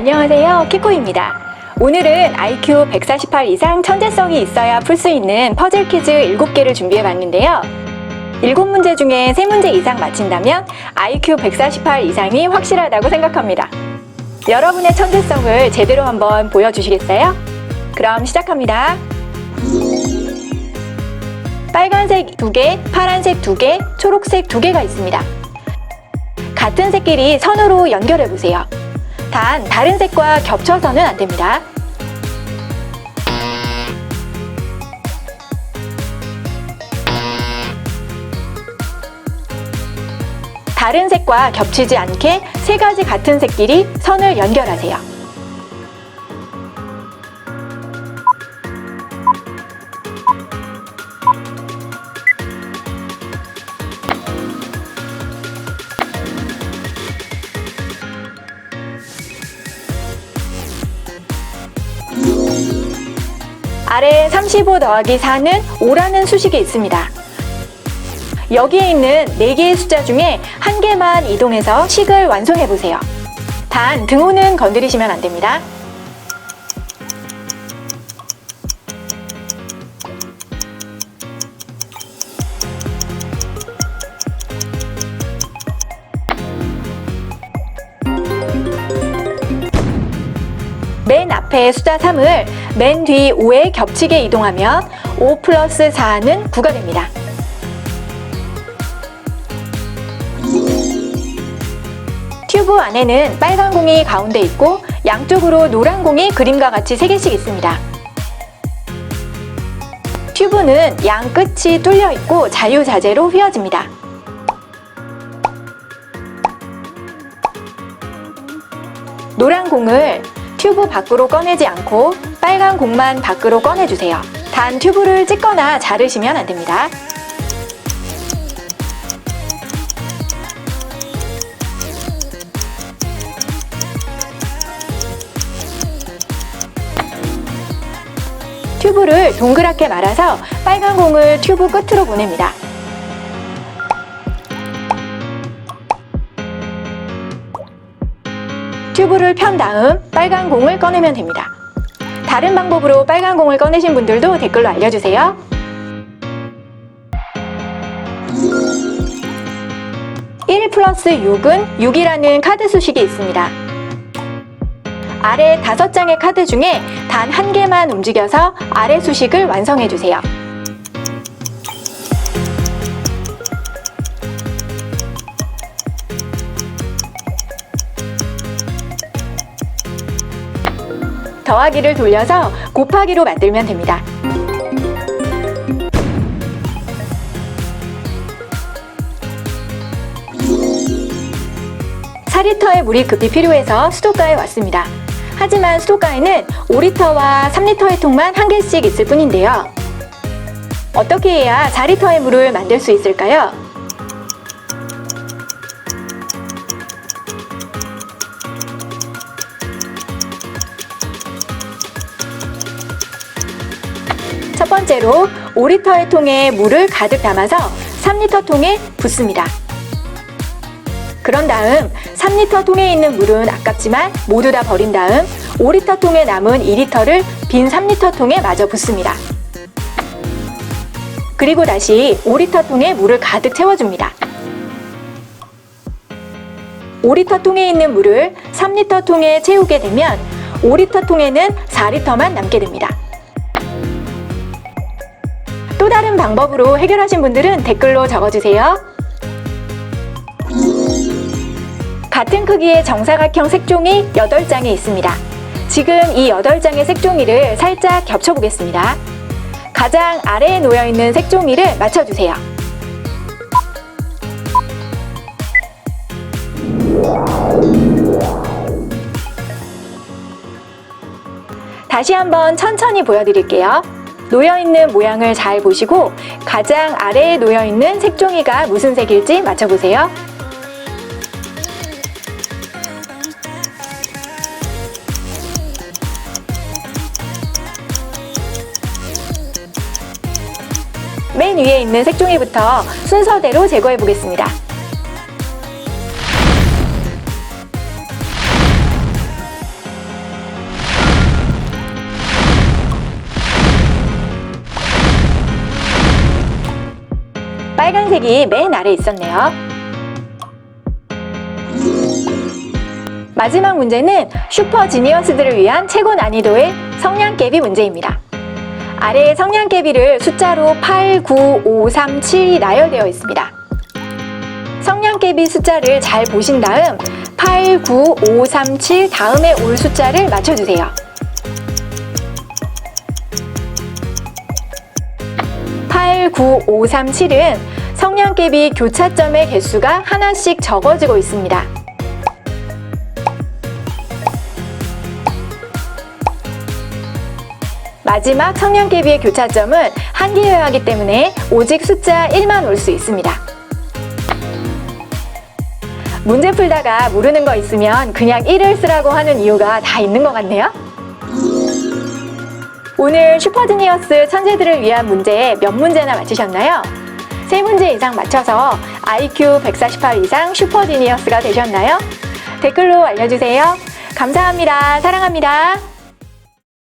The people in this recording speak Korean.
안녕하세요. 키코입니다. 오늘은 IQ 148 이상 천재성이 있어야 풀 수 있는 퍼즐 퀴즈 7개를 준비해 봤는데요. 7문제 중에 3문제 이상 맞힌다면 IQ 148 이상이 확실하다고 생각합니다. 여러분의 천재성을 제대로 한번 보여주시겠어요? 그럼 시작합니다. 빨간색 2개, 파란색 2개, 초록색 2개가 있습니다. 같은 색끼리 선으로 연결해 보세요. 단 다른 색과 겹쳐서는 안 됩니다. 다른 색과 겹치지 않게 세 가지 같은 색끼리 선을 연결하세요. 아래 35 더하기 4는 5라는 수식이 있습니다. 여기에 있는 4개의 숫자 중에 한 개만 이동해서 식을 완성해 보세요. 단 등호는 건드리시면 안 됩니다. 맨 앞에 숫자 3을 맨 뒤 5에 겹치게 이동하면 5 플러스 4는 9가 됩니다. 튜브 안에는 빨간 공이 가운데 있고 양쪽으로 노란 공이 그림과 같이 3개씩 있습니다. 튜브는 양 끝이 뚫려 있고 자유자재로 휘어집니다. 노란 공을 튜브 밖으로 꺼내지 않고 빨간 공만 밖으로 꺼내주세요. 단 튜브를 찢거나 자르시면 안 됩니다. 튜브를 동그랗게 말아서 빨간 공을 튜브 끝으로 보냅니다. 튜브를 편 다음 빨간 공을 꺼내면 됩니다. 다른 방법으로 빨간 공을 꺼내신 분들도 댓글로 알려주세요. (1 플러스 6은 6이라는 카드 수식이 있습니다. 아래 다섯 장의 카드 중에 단 한 개만 움직여서 아래 수식을 완성해 주세요. 더하기를 돌려서 곱하기로 만들면 됩니다. (4 리터의 물이 급히 필요해서 수도가에 왔습니다. 하지만 수도가에는 5리터와 3리터의 통만 한 개씩 있을 뿐인데요. 어떻게 해야 4리터의 물을 만들 수 있을까요? 번째로 5리터의 통에 물을 가득 담아서 3리터 통에 붓습니다. 그런 다음 3리터 통에 있는 물은 아깝지만 모두 다 버린 다음 5리터 통에 남은 2리터를 빈 3리터 통에 마저 붓습니다. 그리고 다시 5리터 통에 물을 가득 채워줍니다. 5리터 통에 있는 물을 3리터 통에 채우게 되면 5리터 통에는 4리터만 남게 됩니다. 또 다른 방법으로 해결하신 분들은 댓글로 적어주세요. 같은 크기의 정사각형 색종이 8장이 있습니다. 지금 이 8장의 색종이를 살짝 겹쳐보겠습니다. 가장 아래에 놓여있는 색종이를 맞춰주세요. 다시 한번 천천히 보여드릴게요. 놓여있는 모양을 잘 보시고 가장 아래에 놓여있는 색종이가 무슨 색일지 맞춰보세요. 맨 위에 있는 색종이부터 순서대로 제거해 보겠습니다. 빨간색이 맨 아래 있었네요. 마지막 문제는 슈퍼 지니어스들을 위한 최고 난이도의 성량깨비 문제입니다. 아래의 성량깨비를 숫자로 8, 9, 5, 3, 7이 나열되어 있습니다. 성량깨비 숫자를 잘 보신 다음 8, 9, 5, 3, 7 다음에 올 숫자를 맞춰주세요. 8, 9, 5, 3, 7은 성량깨비 교차점의 개수가 하나씩 적어지고 있습니다. 마지막 성량깨비의 교차점은 한 개여야 하기 때문에 오직 숫자 1만 올 수 있습니다. 문제 풀다가 모르는 거 있으면 그냥 1을 쓰라고 하는 이유가 다 있는 것 같네요. 오늘 슈퍼지니어스 천재들을 위한 문제 몇 문제나 맞히셨나요? 세 문제 이상 맞춰서 IQ 148 이상 슈퍼지니어스가 되셨나요? 댓글로 알려주세요. 감사합니다. 사랑합니다.